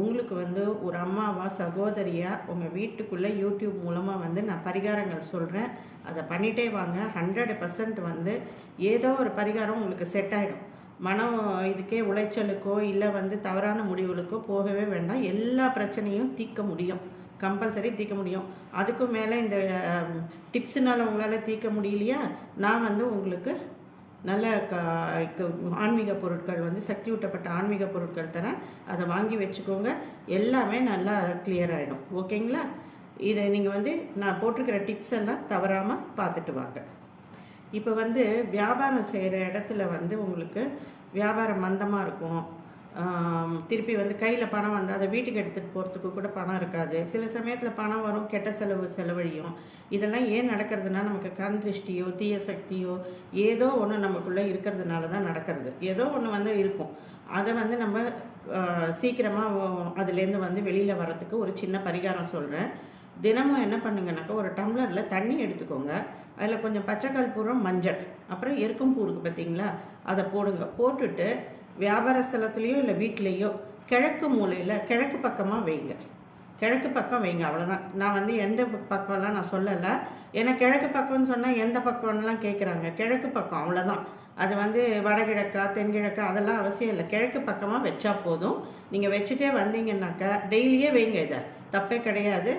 உங்களுக்கு வந்து ஒரு அம்மாவா சகோதரியா உங்கள் வீட்டுக்குள்ளே யூடியூப் மூலமாக வந்து நான் பரிகாரங்கள் சொல்கிறேன் அதை பண்ணிகிட்டே வாங்க. ஹண்ட்ரட் பர்சன்ட் வந்து ஏதோ ஒரு பரிகாரம் உங்களுக்கு செட் ஆகிடும் மனம் இதுக்கே உளைச்சலுக்கோ இல்லை வந்து தவறான முடிவுகளுக்கோ போகவே வேண்டாம். எல்லா பிரச்சனையும் தீர்க்க முடியும். கம்பல்சரி தீர்க்க முடியும். அதுக்கும் மேலே இந்த டிப்ஸுனால் உங்களால் தீர்க்க முடியலையா? நான் வந்து உங்களுக்கு நல்ல ஆன்மீக பொருட்கள் வந்து சக்தி ஊட்டப்பட்ட ஆன்மீக பொருட்கள் தரேன் அதை வாங்கி வச்சுக்கோங்க. எல்லாமே நல்லா கிளியர் ஆகிடும் ஓகேங்களா? இதை நீங்கள் வந்து நான் போட்டிருக்கிற டிப்ஸ் எல்லாம் தவறாமல் பார்த்துட்டு வாங்க. இப்போ வந்து வியாபாரம் செய்கிற இடத்துல வந்து உங்களுக்கு வியாபாரம் மந்தமாக இருக்கும். திருப்பி வந்து கையில் பணம் வந்து அதை வீட்டுக்கு எடுத்துகிட்டு போகிறதுக்கு கூட பணம் இருக்காது. சில சமயத்தில் பணம் வரும் கெட்ட செலவு செலவழியும். இதெல்லாம் ஏன் நடக்கிறதுனா நமக்கு கண் திருஷ்டியோ தீய சக்தியோ ஏதோ ஒன்று நமக்குள்ளே இருக்கிறதுனால தான் நடக்கிறது. ஏதோ ஒன்று வந்து இருக்கும். அதை வந்து நம்ம சீக்கிரமாக அதுலேருந்து வந்து வெளியில் வரத்துக்கு ஒரு சின்ன பரிகாரம் சொல்கிறேன் தினமும் என்ன பண்ணுங்கனாக்கா ஒரு டம்ளரில் தண்ணி எடுத்துக்கோங்க. அதில் கொஞ்சம் பச்சை கற்பூரம் மஞ்சள் அப்புறம் எருக்கும் பூ இருக்குது பார்த்தீங்களா அதை போடுங்க. போட்டுட்டு வியாபார ஸ்தலத்துலேயோ இல்லை வீட்லேயோ கிழக்கு மூலையில் கிழக்கு பக்கமாக வைங்க. கிழக்கு பக்கம் வைங்க அவ்வளோதான் நான் வந்து எந்த பக்கம்லாம் நான் சொல்லலை. ஏன்னா கிழக்கு பக்கம்னு சொன்னால் எந்த பக்கம்லாம் கேட்குறாங்க கிழக்கு பக்கம் அவ்வளோதான் அது வந்து வடகிழக்கா தென்கிழக்கா அதெல்லாம் அவசியம் இல்லை. கிழக்கு பக்கமாக வச்சா போதும். நீங்கள் வச்சுட்டே வந்தீங்கன்னாக்கா டெய்லியே வைங்க இதை. தப்பே கிடையாது.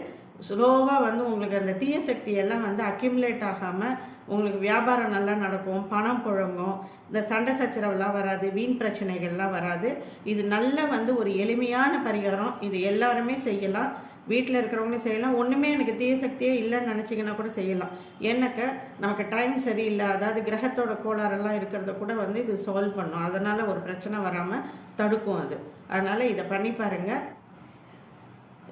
ஸ்லோவாக வந்து உங்களுக்கு அந்த தீய சக்தி எல்லாம் வந்து அக்யூமுலேட் ஆகாமல் உங்களுக்கு வியாபாரம் நல்லா நடக்கும் பணம் புழங்கும் இந்த சண்டை சச்சரவுலாம் வராது வீண் பிரச்சனைகள்லாம் வராது. இது நல்ல வந்து ஒரு எளிமையான பரிகாரம். இது எல்லாருமே செய்யலாம். வீட்டில் இருக்கிறவங்களும் செய்யலாம். ஒன்றுமே எனக்கு தீய சக்தியே இல்லைன்னு நினச்சிங்கன்னா கூட செய்யலாம். ஏன்னாக்க நமக்கு டைம் சரியில்லை. அதாவது கிரகத்தோட கோளாறெல்லாம் இருக்கிறத கூட வந்து இது சால்வ் பண்ணும். அதனால் ஒரு பிரச்சனை வராமல் தடுக்கும் அது. அதனால் இதை பண்ணி பாருங்கள்